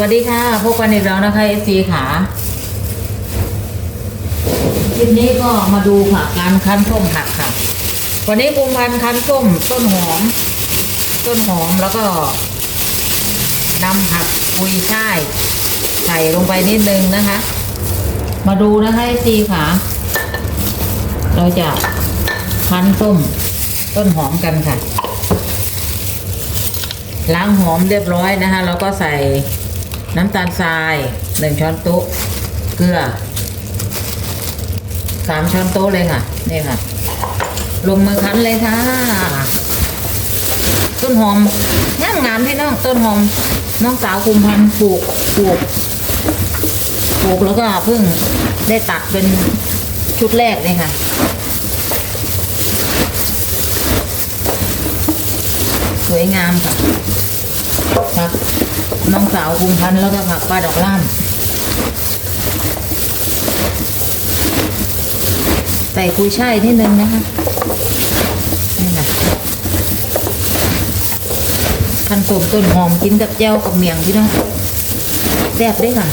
วัสดีค่ะ พบกันอีกแล้วนะคะเอซีขาคลิปนี้ก็มาดูค่ะการคั้นส้มผักค่ะ วันนี้ภูมิพันธ์คั้นส้มต้นหอม ต้นหอมแล้วก็นำผักกุยช่ายใส่ลงไปนิดนึงนะคะ มาดูนะคะเอซีขาเราจะคั้นส้มต้นหอมกันค่ะล้างหอมเรียบร้อยนะคะ แล้วก็ใส่ น้ำตาลทรายหนึ่งช้อนโต๊ะ เกลือสามช้อนโต๊ะเลยค่ะ นี่ค่ะ ลงมือคั้นเลยค่ะ ต้นหอมงามงามพี่น้องต้นหอม น้องสาวคุมพันปลูกปลูกปลูกแล้วก็เพิ่งได้ตัดเป็นชุดแรกเลยค่ะสวยงามค่ะ น้องสาวคุมพันธุ์แล้วก็ผักป้าดอกล่ามใส่กุยช่ายนิดนึงนะคะนี่ค่ะขันต้มต้นหอมกินกับแจ่วกับเมียงพี่น้องแซ่บด้วยค่ะ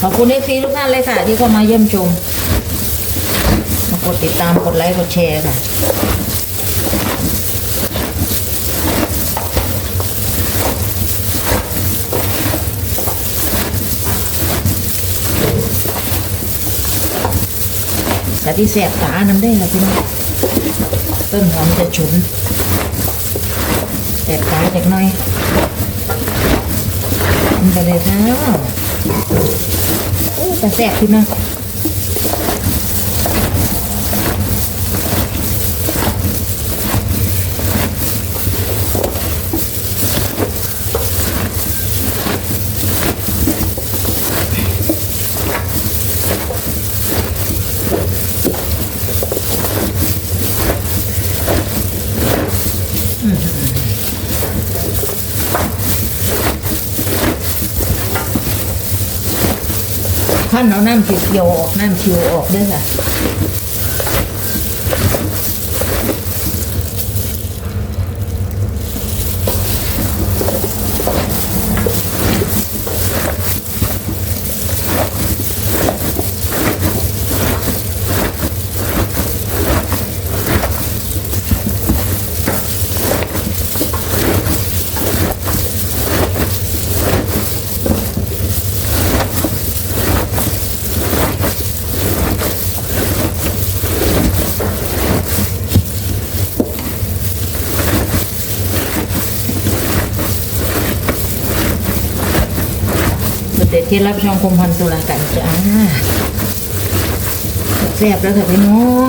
ขอบคุณเอฟีทุกท่านเลยค่ะ ที่เข้ามาเยี่ยมชม มากดติดตามกดไลค์กดแชร์ค่ะ ที่แสบตาน้ำได้ละพี่น้องต้นหอมจะฉุนแสบตาเล็กน้อยมันไปเลยค่ะโอ้แต่แสบพี่น้อง ท่านเอาน้ำเขียวออกน้ำคิวออกด้วยค่ะ เด็ดที่รับช่องคมพันตุลากันจ้าแซ่บแล้วค่ะพี่น้อง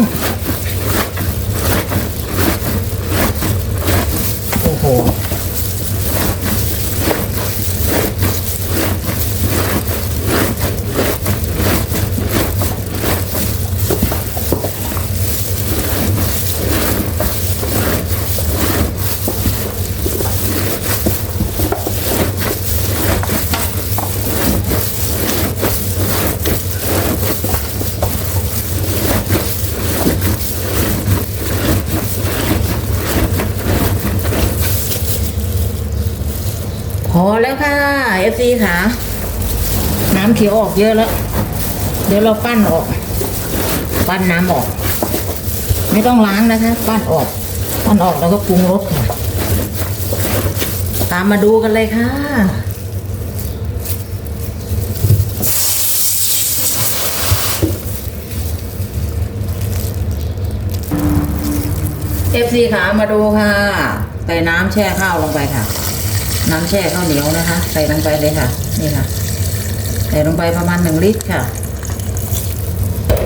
อแล้วค่ะ FC ค่ะ น้ำเขียวออกเยอะแล้ว เดี๋ยวเราปั้นออก ปั้นน้ำออก ไม่ต้องล้างนะคะ ปั้นออก ปั้นออกแล้วก็ปรุงรสค่ะ ตามมาดูกันเลยค่ะ FC ค่ะมาดูค่ะ ใส่น้ำแช่ข้าวลงไปค่ะ น้ำแช่ข้าวเหนียวนะคะ ใส่ลงไปเลยค่ะ นี่ค่ะ ใส่ลงไปประมาณหนึ่งลิตรค่ะ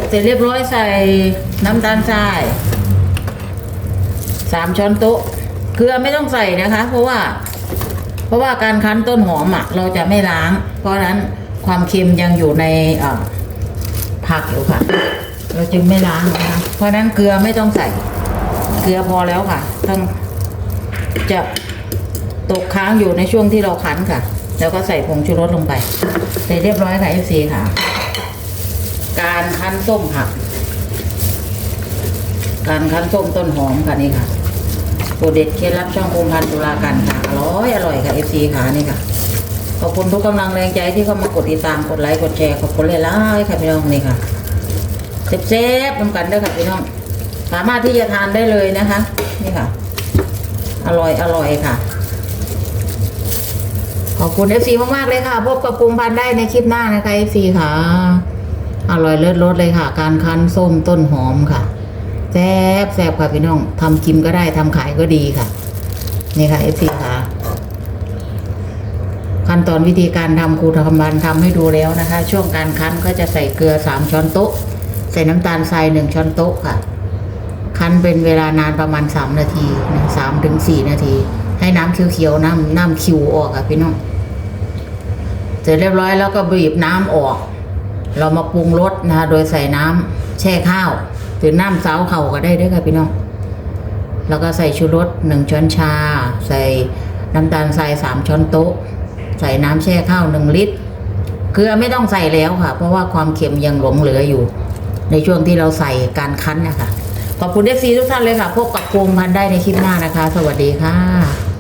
เสร็จเรียบร้อยใส่น้ำตาลทรายสามช้อนโต๊ะเกลือไม่ต้องใส่นะคะ เพราะว่า เพราะว่าการคั้นต้นหอมอะ เราจะไม่ล้าง เพราะนั้นความเค็มยังอยู่ในผักอยู่ค่ะ เราจึงไม่ล้างนะคะเพราะฉะนั้นเกลือไม่ต้องใส่ เกลือพอแล้วค่ะต้องจะ ตกค้างอยู่ในช่วงที่เราคั้นค่ะ แล้วก็ใส่ผงชูรสลงไปเสร็จเรียบร้อยค่ะ FC ค่ะ การคั้นส้มผัก การคั้นส้มต้นหอมค่ะนี่ค่ะสูตรเด็ดเคล็ดลับช่องภูมิพันธ์ตุลากันค่ะอร่อยอร่อยค่ะเอฟซีค่ะนี่ค่ะขอบคุณทุกกำลังแรงใจที่เข้ามากดติดตามกดไลค์กดแชร์ขอบคุณเลยล่ะค่ะพี่น้องนี่ค่ะเซฟๆนำกันได้ค่ะพี่น้อง สามารถที่จะทานได้เลยนะคะ นี่ค่ะ อร่อยอร่อยค่ะ ขอบคุณเอฟซีมาก ๆ เลยค่ะ พบกับภูมิพันได้ในคลิปหน้านะคะเอฟซีค่ะ อร่อยเลิศรสเลยค่ะ การคั้นส้มต้นหอมค่ะแซ่บแซ่บค่ะพี่น้องทำกินก็ได้ทำขายก็ดีค่ะ นี่ค่ะเอฟซีค่ะ ขั้นตอนวิธีการทำครูธรรมบันทำให้ดูแล้วนะคะ ช่วงการคั้นก็จะใส่เกลือสามช้อนโต๊ะ ใส่น้ำตาลทรายหนึ่งช้อนโต๊ะค่ะ คั้นเป็นเวลานานประมาณสามนาทีสามถึงสี่นาที ให้น้ำเขียวๆน้ำน้ำคิวออกค่ะพี่น้องเสร็จเรียบร้อยแล้วก็บีบน้ำออก เรามาปรุงรสนะคะโดยใส่น้ำแช่ข้าวหรือน้ำเสาเข่าก็ได้ด้วยค่ะพี่น้องแล้วก็ใส่ชูรสหนึ่งช้อนชา ใส่น้ำตาลทรายสามช้อนโต๊ะ ใส่น้ำแช่ข้าวหนึ่งลิตรเกลือไม่ต้องใส่แล้วค่ะ เพราะว่าความเค็มยังหลงเหลืออยู่ ในช่วงที่เราใส่การคั้นนะคะขอบคุณเอฟซีทุกท่านเลยค่ะ พบกับภูมิพันได้ในคลิปหน้านะคะ สวัสดีค่ะ